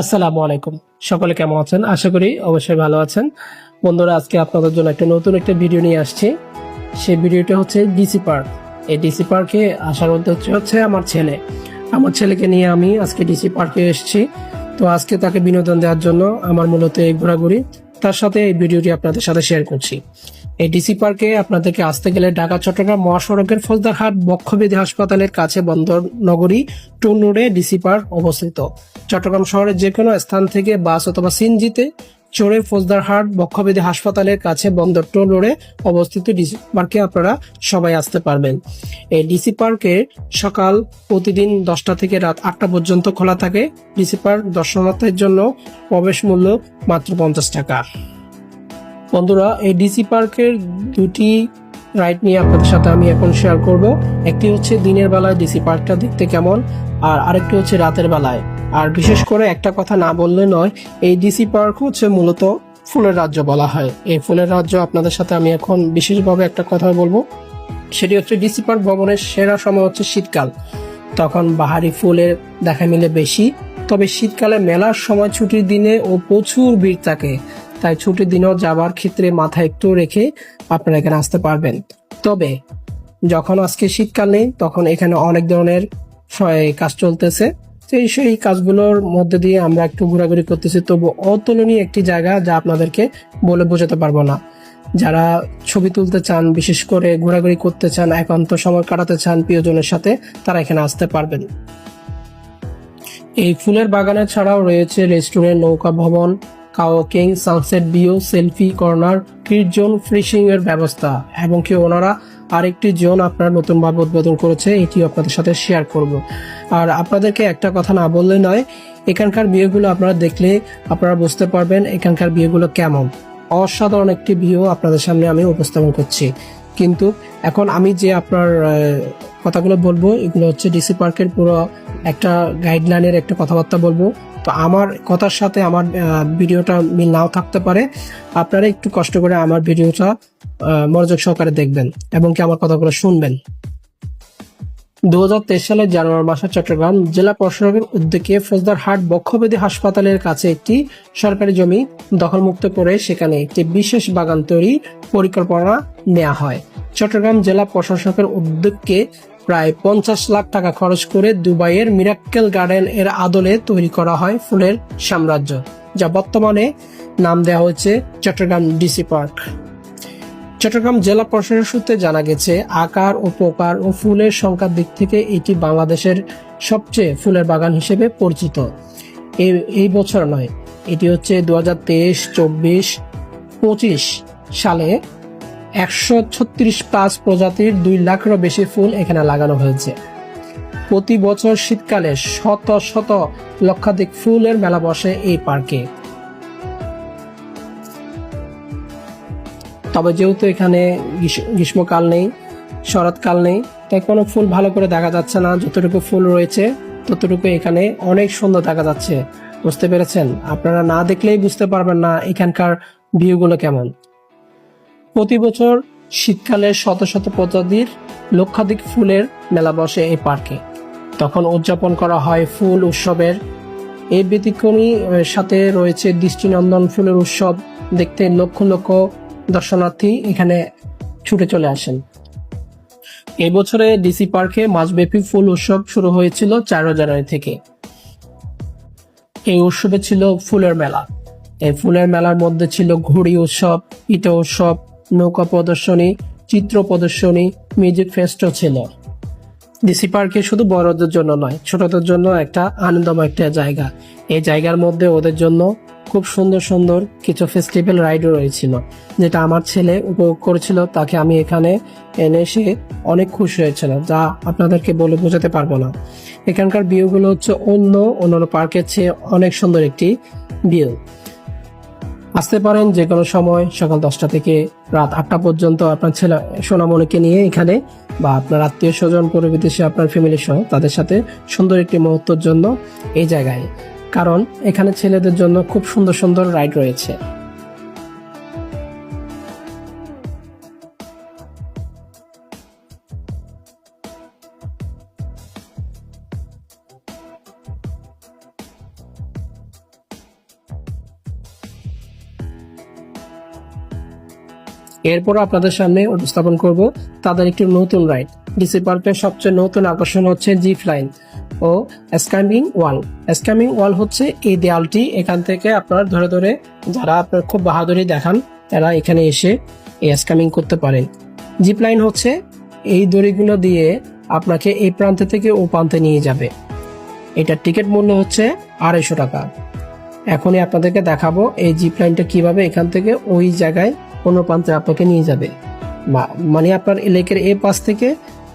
আসসালামু আলাইকুম। সকলে কেমন আছেন? আশা করি অবশ্যই ভালো আছেন। বন্ধুরা, আজকে আপনাদের জন্য একটা নতুন একটা ভিডিও নিয়ে আসছি। সেই ভিডিওটা হচ্ছে ডিসি পার্ক। এই ডিসি পার্কে আসার উদ্দেশ্য হচ্ছে আমার ছেলে। আমার ছেলেকে নিয়ে আমি আজকে ডিসি পার্কে এসেছি। তো আজকে তাকে বিনোদন দেওয়ার জন্য আমার মূলত এই ঘোরাঘুরি। তার সাথে এই ভিডিওটি আপনাদের সাথে শেয়ার করছি। এই ডিসি পার্কে আপনাদেরকে আসতে গেলে ঢাকা, চট্টগ্রাম মহাসড়কের ফৌজদারহাট বক্ষবিধি হাসপাতালের কাছে বন্দর নগরী টুন রোডে ডিসি পার্ক অবস্থিত। চট্টগ্রাম শহরের যে কোনো স্থান থেকে বাস অথবা সিনজিতে চড়ে ফৌজদারহাট বক্ষবেদী হাসপাতালের কাছে বন্দর টোল রোডে অবস্থিত ডিসি পার্কে আপনারা সবাই আসতে পারবেন। এই ডিসি পার্কে সকাল প্রতিদিন দশটা থেকে রাত আটটা পর্যন্ত খোলা থাকে। ডিসি পার্ক দর্শনার্থীর জন্য প্রবেশ মূল্য মাত্র পঞ্চাশ টাকা। বন্ধুরা, এই ডিসি পার্কের দুটি রাইড নিয়ে আপনাদের সাথে আমি এখন শেয়ার করব। একটি হচ্ছে দিনের বেলায় ডিসি পার্কটা দেখতে কেমন, আর আরেকটি হচ্ছে রাতের বেলায়। আর বিশেষ করে একটা কথা না বললে নয়, এই ডিসি পার্ক হচ্ছে মূলত ফুলের রাজ্য বলা হয়। এই ফুলের রাজ্য আপনাদের সাথে আমি এখন বিশেষভাবে একটা কথা বলব। সেটি হচ্ছে ডিসি পার্ক ভবনের সেরা সময় হচ্ছে শীতকাল। তখন বাহারি ফুলের দেখা মিলে বেশি, তবে শীতকালে মেলার সময় ছুটির দিনে ও প্রচুর ভিড় থাকে। তাই ছুটির দিনেও যাবার ক্ষেত্রে মাথা একটু রেখে আপনারা এখানে আসতে পারবেন। তবে যখন আজকে শীতকাল নেই, তখন এখানে অনেক ধরনের কাজ চলতেছে। সেই সেই কাজগুলোর মধ্যে দিয়ে আমরা একটু ঘোরাঘুরি করতেছি। তবু অতুলনীয় একটি জায়গা যা আপনাদেরকে বলে বোঝাতে পারব না। যারা ছবি তুলতে চান, বিশেষ করে ঘোরাঘুরি করতে চান, একান্ত সময় কাটাতে চান প্রিয়জনের সাথে, তারা এখানে আসতে পারবেন। এই ফুলের বাগানে ছাড়াও রয়েছে রেস্টুরেন্ট, নৌকা ভবন কাওকিং sunset view selfie corner kid zone fishing এর ব্যবস্থা এবং কি ওনারা আরেকটি জোন আপনারা নতুনভাবে উদ্বোধন করেছে এটি আপনাদের সাথে শেয়ার করব। আর আপনাদেরকে একটা কথা না বললে নয়, এখানকার বিয়েগুলো আপনারা দেখলে আপনারা বুঝতে পারবেন এখানকার বিয়েগুলো কেমন। অসাধারণ একটি ভিউ আপনাদের সামনে আমি উপস্থাপন করছি। কিন্তু এখন আমি যে আপনার কথাগুলো বলব, এগুলো হচ্ছে ডিসি পার্কের পুরো একটা গাইডলাইনের একটা কথাবার্তা বলব। তো আমার কথার সাথে আমার ভিডিওটা মিল নাও থাকতে পারে। আপনারা একটু কষ্ট করে আমার ভিডিওটা মনোযোগ সহকারে দেখবেন এবং কি আমার কথাগুলো শুনবেন। দু হাজার তেইশ সালের জানুয়ারি মাসে চট্টগ্রাম জেলা প্রশাসকের উদ্যোগে ফৌজদারহাট বক্ষবেদী হাসপাতালের কাছে একটি সরকারি জমি দখলমুক্ত করে সেখানে একটি বিশেষ বাগান তৈরি পরিকল্পনা নেওয়া হয়। চট্টগ্রাম জেলা প্রশাসকের উদ্যোগকে প্রায় পঞ্চাশ লাখ টাকা খরচ করে দুবাইয়ের মিরাক্কেল গার্ডেন এর আদলে তৈরি করা হয় ফুলের সাম্রাজ্য, যা বর্তমানে নাম দেওয়া হয়েছে চট্টগ্রাম ডিসি পার্ক। চট্টগ্রাম জেলা প্রশাসন সূত্রে জানা গেছে, আকার ও প্রকার ও ফুলের সংখ্যার দিক থেকে এটি বাংলাদেশের সবচেয়ে ফুলের বাগান হিসেবে পরিচিত। এই এই বছর নয়, এটি হচ্ছে দু হাজার তেইশ, চব্বিশ, পঁচিশ সালে একশো ছত্রিশ প্লাস প্রজাতির দুই লাখেরও বেশি ফুল এখানে লাগানো হয়েছে। প্রতি বছর শীতকালে শত শত লক্ষাধিক ফুলের মেলা বসে এই পার্কে। তবে যেহেতু এখানে গ্রীষ্ম- গ্রীষ্মকাল নেই, শরৎকাল নেই, তাই কোনো ফুল ভালো করে দেখা যাচ্ছে না। যতটুকু ফুল রয়েছে, ততটুকু এখানে অনেক সুন্দর দেখা যাচ্ছে। বুঝতে পেরেছেন? আপনারা না দেখলেই বুঝতে পারবেন না এখানকার ভিউগুলো কেমন। প্রতি বছর শীতকালে শত শত প্রজাতির লক্ষাধিক ফুলের মেলা বসে এই পার্কে। তখন উদযাপন করা হয় ফুল উৎসবের। এই ব্যতিক্রমী সাথে রয়েছে দৃষ্টিনন্দন ফুলের উৎসব। দেখতে লক্ষ লক্ষ দর্শনার্থী এখানে ছুটে চলে আসেন। এবছরে ডিসি পার্কে মাসব্যাপী ফুল উৎসব শুরু হয়েছিল চার জানুয়ারি থেকে। এই উৎসবে ছিল ফুলের মেলা। এই ফুলের মেলার মধ্যে ছিল ঘুড়ি উৎসব পিঠা উৎসব নৌকা প্রদর্শনী, চিত্র প্রদর্শনী, মিউজিক ফেস্টও ছিল। ডিসি পার্কে শুধু বড়দের জন্য নয়, ছোটদের জন্য একটা আনন্দময় একটা জায়গা। এই জায়গার মধ্যে ওদের জন্য খুব সুন্দর সুন্দর কিছু ফেস্টিভ্যাল রাইডও রয়েছিল, যেটা আমার ছেলে উপভোগ করেছিল, তাকে আমি এখানে এনে এসে অনেক খুশি হয়েছিল, যা আপনাদেরকে বলে বোঝাতে পারব না। এখানকার ভিউগুলো হচ্ছে অন্য অন্যান্য পার্কের চেয়ে অনেক সুন্দর একটি ভিউ। আসতে পারেন যে কোনো সময় সকাল দশটা থেকে রাত আটটা পর্যন্ত আপনার ছেলে সোনামণিকে নিয়ে এখানে বা আপনার আত্মীয় স্বজন করে বিদেশে আপনার ফ্যামিলি সহ তাদের সাথে সুন্দর একটি মুহূর্তের জন্য এই জায়গায়। কারণ এখানে ছেলেদের জন্য খুব সুন্দর সুন্দর রাইড রয়েছে। এরপর আপনাদের সামনে উপস্থাপন করব তাদের একটি নতুন রাইড। ডিসি পার্কের সবচেয়ে নতুন আকর্ষণ হচ্ছে জিপ লাইন ও স্ক্যাম্বিং ওয়াল স্ক্যাম্বিং ওয়াল হচ্ছে এই দেয়ালটি। এখান থেকে আপনার ধরে ধরে যারা আপনার খুব বাহাদুরি দেখান তারা এখানে এসে এই স্ক্যামিং করতে পারেন। জিপ লাইন হচ্ছে এই দড়িগুলো দিয়ে আপনাকে এই প্রান্ত থেকে ও প্রান্তে নিয়ে যাবে। এটার টিকিট মূল্য হচ্ছে আড়াইশো টাকা। এখনই আপনাদেরকে দেখাবো এই জিপ লাইনটা কীভাবে এখান থেকে ওই জায়গায় অন্য প্রান্তে আপনাকে নিয়ে যাবে। মানে আপনার লেকের এ পাশ থেকে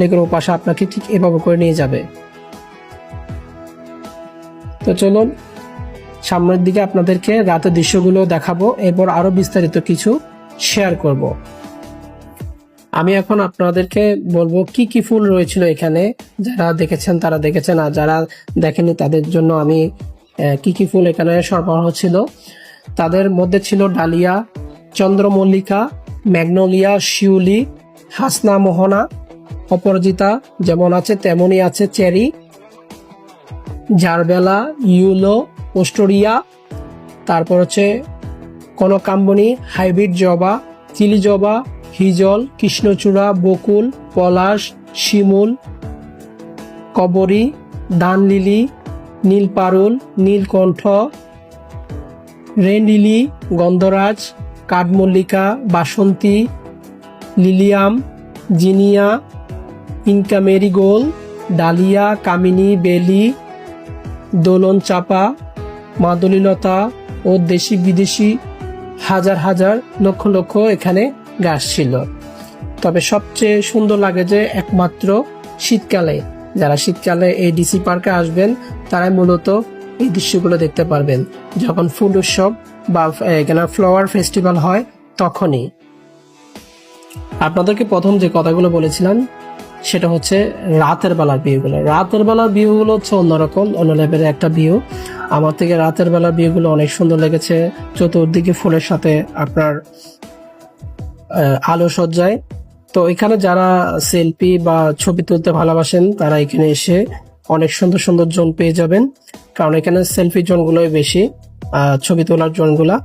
লেকের ও পাশে আপনাকে ঠিক এভাবে করে নিয়ে যাবে। তো চলুন, সামনের দিকে আপনাদেরকে রাতের দৃশ্যগুলো দেখাবো, এরপর আরও বিস্তারিত কিছু শেয়ার করব। আমি এখন আপনাদেরকে বলব কি কি ফুল রয়েছিল এখানে। যারা দেখেছেন তারা দেখেছেন, আর যারা দেখেনি তাদের জন্য আমি কি কি ফুল এখানে সরবরাহ ছিল। তাদের মধ্যে ছিল ডালিয়া চন্দ্রমল্লিকা, ম্যাগনোলিয়া, শিউলি, হাসনা, মোহনা, অপরাজিতা যেমন আছে তেমনই আছে চেরি, জারবেলা, ইউলো পোস্টোরিয়া তারপর হচ্ছে কনকাম্বনি, হাইব্রিড জবা, চিলি জবা, হিজল, কৃষ্ণচূড়া, বকুল, পলাশ, শিমুল, কবরী ডানলিলি নীলপারুল, নীলকণ্ঠ, রেনলিলি, গন্ধরাজ কাঠমল্লিকা, বাসন্তী, lilium, zinnia, Inca marigold dahlia, কামিনী, বেলি, দোলন চাপা, মাদলীলতা ও দেশি বিদেশি হাজার হাজার লক্ষ লক্ষ এখানে গাছ ছিল। তবে সবচেয়ে সুন্দর লাগে যে একমাত্র শীতকালে, যারা শীতকালে এই ডিসি পার্কে আসবেন, তারাই মূলত এই দৃশ্যগুলো দেখতে পারবেন। যখন ফুল উৎসব বা এখানে ফ্লাওয়ার ফেস্টিভ্যাল হয় তখনই। আপনাদেরকে প্রথম যে কথাগুলো বলেছিলাম, সেটা হচ্ছে রাতের বেলার ভিউগুলো রাতের বেলার ভিউগুলো হচ্ছে অন্যরকম, অন্য লেভেলের একটা ভিউ আমার থেকে রাতের বেলার ভিউগুলো অনেক সুন্দর লেগেছে। চতুর্দিকে ফুলের সাথে আপনার আলো সজ্জায়। তো এখানে যারা সেলফি বা ছবি তুলতে ভালোবাসেন, তারা এখানে এসে অনেক সুন্দর সুন্দর জোন পেয়ে যাবেন। কারণ এখানে সেলফি জোনগুলোই বেশি। ছবি তোলার জোনগুলা।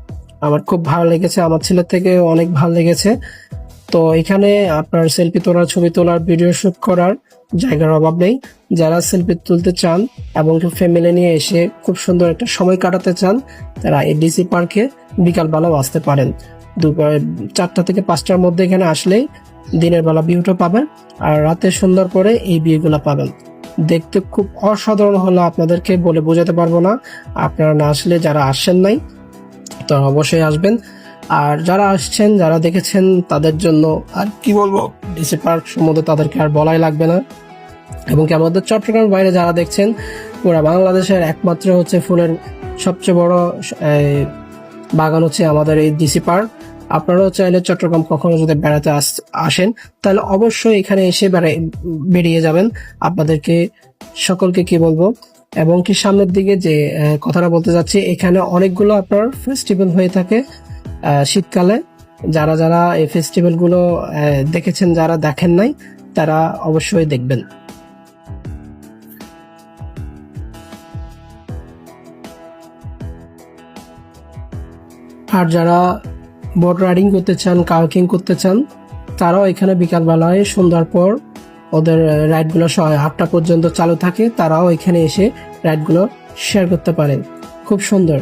আমার খুব ভালো লেগেছে, আমার ছেলের থেকে অনেক ভালো লেগেছে। তো এখানে আপনার সেলফি তোলার, ছবি তোলার ভিডিও শুট করার জায়গার অভাব নেই। যারা সেলফি তুলতে চান এবং ফ্যামিলি নিয়ে এসে খুব সুন্দর একটা সময় কাটাতে চান, তারা এই ডিসি পার্কে বিকালবেলাও আসতে পারেন। দুপুর চারটা থেকে পাঁচটার মধ্যে এখানে আসলেই দিনের বেলা ভিউটা পাবেন, আর রাতে সুন্দর করে এই ভিউগুলো পাবেন। দেখতে খুব অসাধারণ হলো আপনাদেরকে বলে বোঝাতে পারব না। আপনারা না আসলে যারা আসেন নাই তো অবশ্যই আসবেন। আর যারা আসছেন, যারা দেখেছেন, তাদের জন্য আর কি বলব, ডিসি পার্ক সম্বন্ধে তাদেরকে আর বলাই লাগবে না। এবং কি আমাদের চট্টগ্রাম বাইরে যারা দেখছেন, পুরো বাংলাদেশের একমাত্র হচ্ছে ফুলের সবচেয়ে বড় বাগান হচ্ছে আমাদের এই ডিসি পার্ক। আপনারাও চাইলে চট্টগ্রাম কখনো যদি বেড়াতে আস- আসেন, তাহলে অবশ্যই এখানে এসে বেরিয়ে যাবেন। আপনাদেরকে সকলকে কি বলব? এবং কি সামনের দিকে যে কথাটা বলতে যাচ্ছি, এখানে অনেকগুলো আপনার ফেস্টিভ্যাল হয়ে থাকে শীতকালে। যারা যারা এই ফেস্টিভ্যালগুলো দেখেছেন, যারা দেখেন নাই, তারা অবশ্যই দেখবেন। আর যারা বোট রাইডিং করতে চান কাউকিং করতে চান, তারাও এখানে বিকালবেলায়, সন্ধ্যার পর ওদের রাইডগুলো আটটা পর্যন্ত চালু থাকে, তারাও এখানে এসে রাইডগুলো শেয়ার করতে পারেন। খুব সুন্দর।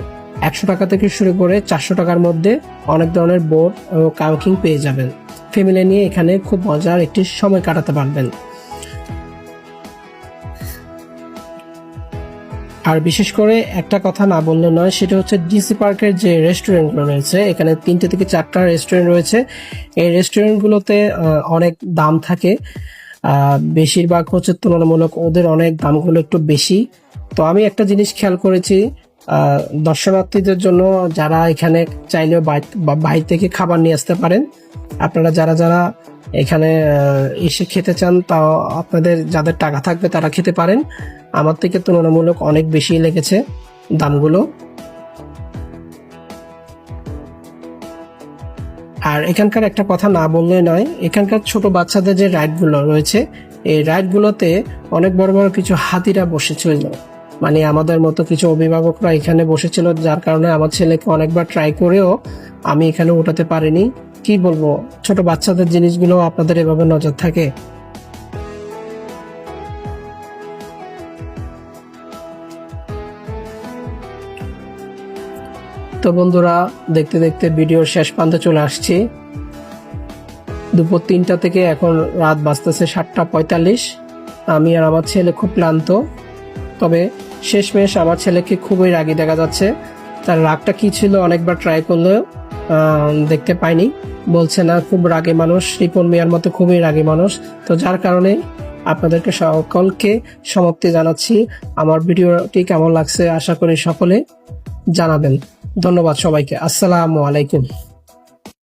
একশো টাকা থেকে শুরু করে চারশো টাকার মধ্যে অনেক ধরনের বোট ও কাউকিং পেয়ে যাবেন। ফ্যামিলি নিয়ে এখানে খুব মজার একটি সময় কাটাতে পারবেন। আর বিশেষ করে একটা কথা না বললে নয়, সেটা হচ্ছে ডিসি পার্কের যে রেস্টুরেন্টগুলো রয়েছে, এখানে তিনটে থেকে চারটা রেস্টুরেন্ট রয়েছে। এই রেস্টুরেন্টগুলোতে অনেক দাম থাকে। বেশিরভাগ হচ্ছে তুলনামূলক ওদের অনেক দামগুলো একটু বেশি। তো আমি একটা জিনিস খেয়াল করেছি দর্শনার্থীদের জন্য যারা এখানে চাইলেও বাই- বাইরে থেকে খাবার নিয়ে আসতে পারেন। আপনারা যারা যারা এখানে এসে খেতে চান, তাও আপনাদের যাদের টাকা থাকবে তারা খেতে পারেন। আমার থেকে তুলনামূলক অনেক বেশি লেগেছে দামগুলো। আর এখানকার একটা কথা না বললে নয়, এখানকার ছোট বাচ্চাদের যে রাইডগুলো রয়েছে, এই রাইডগুলোতে অনেক বড় বড় কিছু হাতিরা বসেছিল মানে আমাদের মতো কিছু অভিভাবকরা এখানে বসেছিল, যার কারণে আমার ছেলেকে অনেকবার ট্রাই করেও আমি এখানে উঠাতে পারিনি। কি বলব? ছোট বাচ্চাদের জিনিসগুলো আপনাদের এভাবে নজর থাকে। তো বন্ধুরা, দেখতে দেখতে ভিডিওর শেষ প্রান্তে চলে আসছি। দুপুর তিনটা থেকে এখন রাত বাজতেছে সাতটা পঁয়তাল্লিশ। আমি আর আমার ছেলে খুব ক্লান্ত। তবে শেষমেশ আমার ছেলেকে খুবই রাগী দেখা যাচ্ছে। তার রাগটা কি ছিল অনেকবার ট্রাই করলেও দেখতে পাইনি। বলছে না, খুব রাগী মানুষ, রিপন মিয়ার মতো খুবই রাগী মানুষ। তো যার কারণে আপনাদেরকে সকলকে সমাপ্তি জানাচ্ছি। আমার ভিডিওটি কেমন লাগছে আশা করি সকলে জানাবেন। ধন্যবাদ সবাইকে। আসসালামু আলাইকুম।